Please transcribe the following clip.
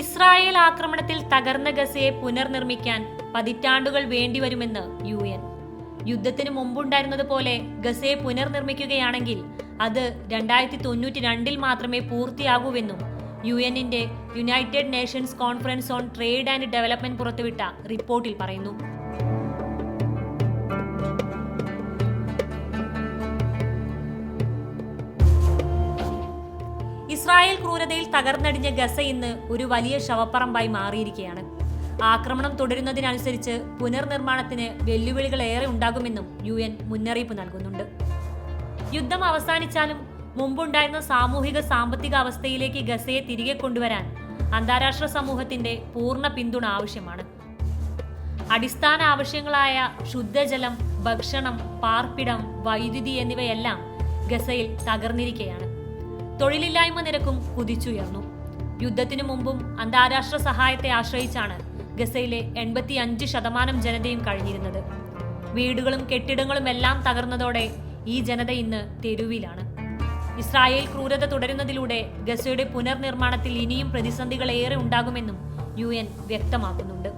Israel ആക്രമണത്തിൽ തകർന്ന ഗസയെ പുനർനിർമ്മിക്കാൻ പതിറ്റാണ്ടുകൾ വേണ്ടിവരുമെന്ന് യു എൻ. യുദ്ധത്തിന് മുമ്പുണ്ടായിരുന്നത് പോലെ ഗസയെ പുനർനിർമ്മിക്കുകയാണെങ്കിൽ അത് രണ്ടായിരത്തി തൊണ്ണൂറ്റി രണ്ടിൽ മാത്രമേ പൂർത്തിയാകൂവെന്നും യു എന്നിന്റെ United Nations Conference on Trade and Development പുറത്തുവിട്ട റിപ്പോർട്ടിൽ പറയുന്നു. ഇസ്രായേൽ ക്രൂരതയിൽ തകർന്നടിഞ്ഞ ഗസ ഇന്ന് ഒരു വലിയ ശവപ്പറമ്പായി മാറിയിരിക്കുകയാണ്. ആക്രമണം തുടരുന്നതിനനുസരിച്ച് പുനർനിർമ്മാണത്തിന് വെല്ലുവിളികൾ ഏറെ ഉണ്ടാകുമെന്നും യു എൻ മുന്നറിയിപ്പ് നൽകുന്നുണ്ട്. യുദ്ധം അവസാനിച്ചാലും മുമ്പുണ്ടായിരുന്ന സാമൂഹിക സാമ്പത്തിക അവസ്ഥയിലേക്ക് ഗസയെ തിരികെ കൊണ്ടുവരാൻ അന്താരാഷ്ട്ര സമൂഹത്തിന്റെ പൂർണ പിന്തുണ ആവശ്യമാണ്. അടിസ്ഥാന ആവശ്യങ്ങളായ ശുദ്ധജലം ഭക്ഷണം പാർപ്പിടം വൈദ്യുതി എന്നിവയെല്ലാം ഗസയിൽ തകർന്നിരിക്കുകയാണ്. തൊഴിലില്ലായ്മ നിരക്കും കുതിച്ചുയർന്നു. യുദ്ധത്തിനു മുമ്പും അന്താരാഷ്ട്ര സഹായത്തെ ആശ്രയിച്ചാണ് ഗസയിലെ എൺപത്തി അഞ്ച് ശതമാനം ജനതയും കഴിഞ്ഞിരുന്നത്. വീടുകളും കെട്ടിടങ്ങളും എല്ലാം തകർന്നതോടെ ഈ ജനത ഇന്ന് തെരുവിലാണ്. ഇസ്രായേൽ ക്രൂരത തുടരുന്നതിലൂടെ ഗസയുടെ പുനർനിർമ്മാണത്തിൽ ഇനിയും പ്രതിസന്ധികൾ ഏറെ ഉണ്ടാകുമെന്നും യു വ്യക്തമാക്കുന്നുണ്ട്.